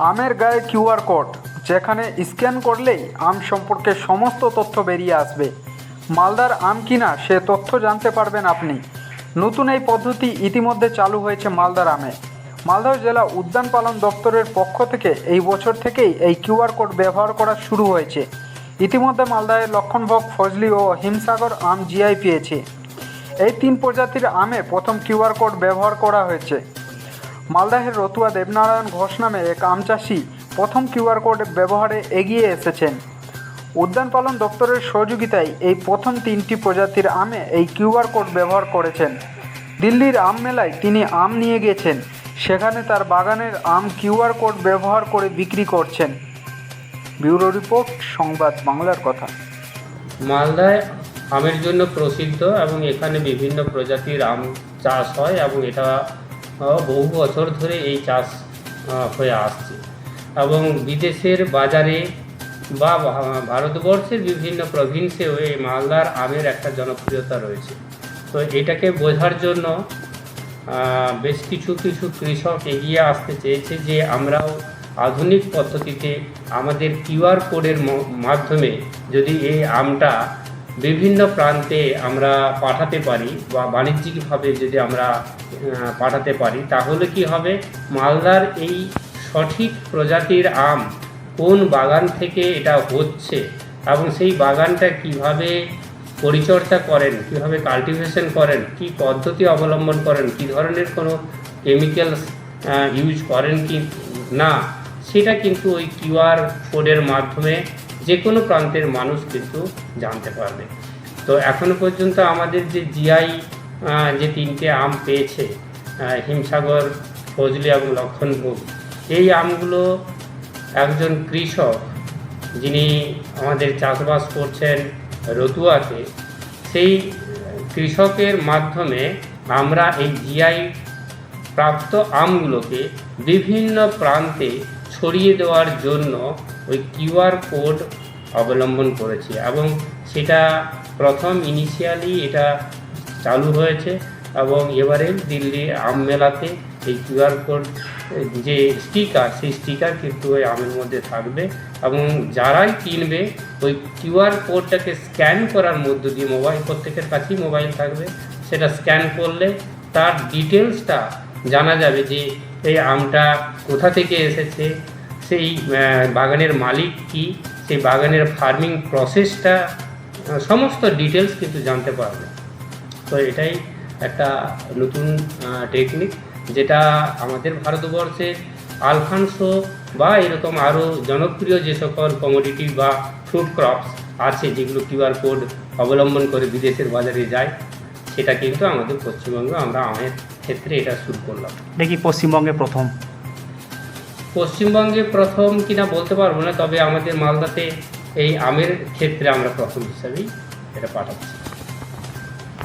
আমের গায়ে QR code, যেখানে স্ক্যান করলেই আম সম্পর্কে সমস্ত তথ্য বেরিয়ে আসবে। মালদার আম কিনা সে তথ্য জানতে পারবেন আপনি। নতুন এই পদ্ধতি ইতিমধ্যে চালু হয়েছে মালদার আমে। মালদহ জেলা উদ্যান পালন দপ্তরের পক্ষ থেকে এই বছর থেকেই এই কিউআর কোড ব্যবহার করা শুরু হয়েছে। ইতিমধ্যে মালদায় লক্ষণভোগ, ফজলি ও হিমসাগর আম জিআই পেয়েছে এই তিন প্রজাতির আমে প্রথম কিউআর কোড ব্যবহার করা হয়েছে। মালদাহের রতুয়া দেবনারায়ণ ঘোষ নামে এক আম চাষি প্রথম কিউআর কোড ব্যবহারে এগিয়ে এসেছেন। উদ্যান পালন দপ্তরের সহযোগিতায় এই প্রথম তিনটি প্রজাতির আমে এই কিউআর কোড ব্যবহার করেছেন। দিল্লির আম মেলায় তিনি আম নিয়ে গেছেন। সেখানে তার বাগানের আম কিউআর কোড ব্যবহার করে বিক্রি করছেন। ব্যুরো রিপোর্ট, সংবাদ বাংলার কথা। মালদায় আমের জন্য প্রসিদ্ধ এবং এখানে বিভিন্ন প্রজাতির আম চাষ হয় এবং এটা বহু বছর ধরে এই চাষ হয়ে আসছে। এবং বিদেশের বাজারে বা ভারতবর্ষের বিভিন্ন প্রভিন্সেও এই মালদার আমের একটা জনপ্রিয়তা রয়েছে। তো এটাকে বোঝার জন্য বেশ কিছু কিছু কৃষক এগিয়ে আসতে চেয়েছে যে আমরাও আধুনিক পদ্ধতিতে আমাদের কিউআর কোডের মাধ্যমে যদি এই আমটা বিভিন্ন প্রান্তে আমরা পাঠাতে পারি বা বাণিজ্যিকভাবে যদি আমরা পাঠাতে পারি, তাহলে কি হবে? মালদার এই সঠিক প্রজাতির আম কোন বাগান থেকে এটা হচ্ছে এবং সেই বাগানটা কীভাবে পরিচর্যা করেন, কীভাবে কাল্টিভেশন করেন, কি পদ্ধতি অবলম্বন করেন, কি ধরনের কোনো কেমিক্যালস ইউজ করেন কি না, সেটা কিন্তু ওই কিউআর কোডের মাধ্যমে যে কোনো প্রান্তের মানুষ কিন্তু জানতে পারবে। তো এখনও পর্যন্ত আমাদের যে জিআই যে তিনটে আম পেয়েছে হিমসাগর, ফজলি এবং লক্ষণভোগ, এই আমগুলো একজন কৃষক যিনি আমাদের চাষবাস করছেন রতুয়াতে, সেই কৃষকের মাধ্যমে আমরা এই জিআই প্রাপ্ত আমগুলোকে বিভিন্ন প্রান্তে ছড়িয়ে দেওয়ার জন্য ওই কিউআর কোড অবলম্বন করেছি এবং সেটা প্রথম ইনিশিয়ালি এটা চালু হয়েছে এবং এবারে দিল্লি আম মেলাতে এই কিউআর কোড, যে স্টিকার, সেই স্টিকার কিন্তু ওই আমের মধ্যে থাকবে এবং যারাই কিনবে ওই কিউআর কোডটাকে স্ক্যান করার মধ্য দিয়ে মোবাইল প্রত্যেকের কাছেই মোবাইল থাকবে, সেটা স্ক্যান করলে তার ডিটেলসটা জানা যাবে যে এই আমটা কোথা থেকে এসেছে সেই বাগানের মালিক কি? সেই বাগানের ফার্মিং প্রসেসটা সমস্ত ডিটেলস কিন্তু জানতে পারবে। তো এটাই একটা নতুন টেকনিক যেটা আমাদের ভারতবর্ষে আলফানসো বা এরকম আরও জনপ্রিয় যে সকল কমোডিটি বা ফ্রুট ক্রপস আছে, যেগুলো কিউআর কোড অবলম্বন করে বিদেশের বাজারে যায়, সেটা কিন্তু আমাদের পশ্চিমবঙ্গে আমরা আমের ক্ষেত্রে এটা শুরু করলাম। দেখি পশ্চিমবঙ্গে প্রথম। পশ্চিমবঙ্গে প্রথম কিনা বলতে পারব না, তবে আমাদের মালদাতে এই আমের ক্ষেত্রে আমরা প্রথম হিসাবেই এটা পাঠাচ্ছি।